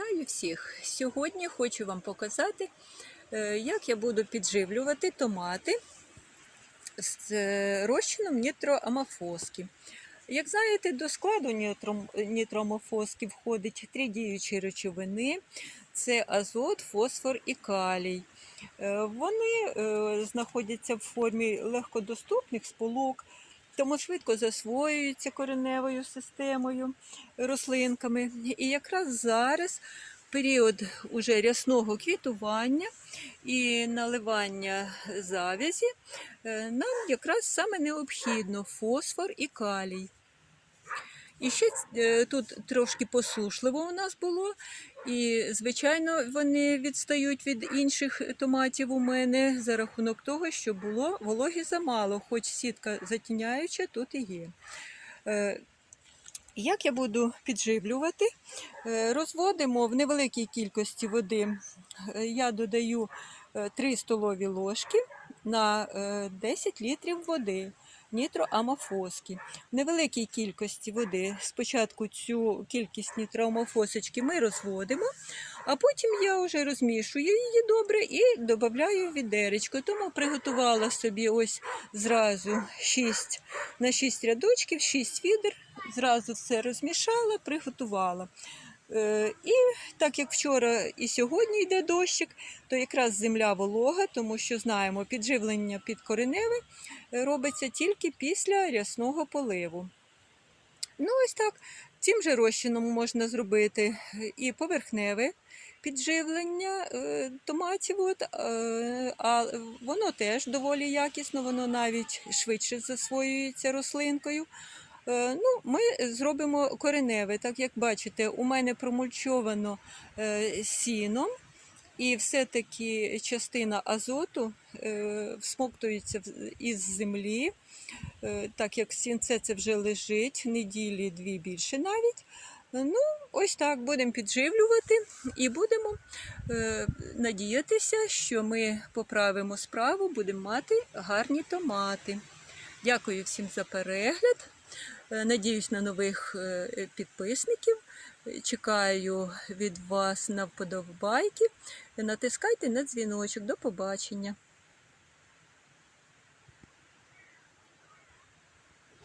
Вітаю всіх! Сьогодні хочу вам показати, е, як я буду підживлювати томати з е, розчином нітроамофоски. Як знаєте, до складу нітро- нітроамофоски входить три діючі речовини: це азот, фосфор і калій. Е, Вони знаходяться в формі легкодоступних сполук, тому швидко засвоюються кореневою системою рослинками. І якраз зараз період уже рясного квітування і наливання завязі е, нам якраз саме необхідно фосфор і калій. І ще е, тут трошки посушливо у нас було, і, звичайно, вони відстають від інших томатів у мене за рахунок того, що було вологі замало, хоч сітка затіняюча тут і є. Е, Як я буду підживлювати? Е, Розводимо в невеликій кількості води. Я додаю е, 3 столові ложки на е, 10 літрів води нітроамофоски. В невеликій кількості води спочатку цю кількість нітроамофосочки ми розводимо, а потім я вже розмішую її добре і додаю відеречко. Тому приготувала собі ось зразу 6 на 6 рядочків, 6 відер. Зразу все розмішала, приготувала. Е, І так як вчора і сьогодні йде дощик, то якраз земля волога, тому що знаємо, підживлення під кореневе е, робиться тільки після рясного поливу. Ну, ось так. Цим же розчином можна зробити і поверхневе підживлення е, томатів, от, е, а воно теж доволі якісно, воно навіть швидше засвоюється рослинкою. Е, Ну, ми зробимо кореневе. Так як бачите, у мене промульчовано е, сіном, і все-таки частина азоту е, всмоктується із землі, так як сінце це вже лежить неділі дві більше навіть. Ну, ось так будемо підживлювати і будемо е, надіятися, що ми поправимо справу, будемо мати гарні томати. Дякую всім за перегляд. Е, Надіюсь на нових е, підписників. Чекаю від вас на вподобайки. Натискайте на дзвіночок. До побачення.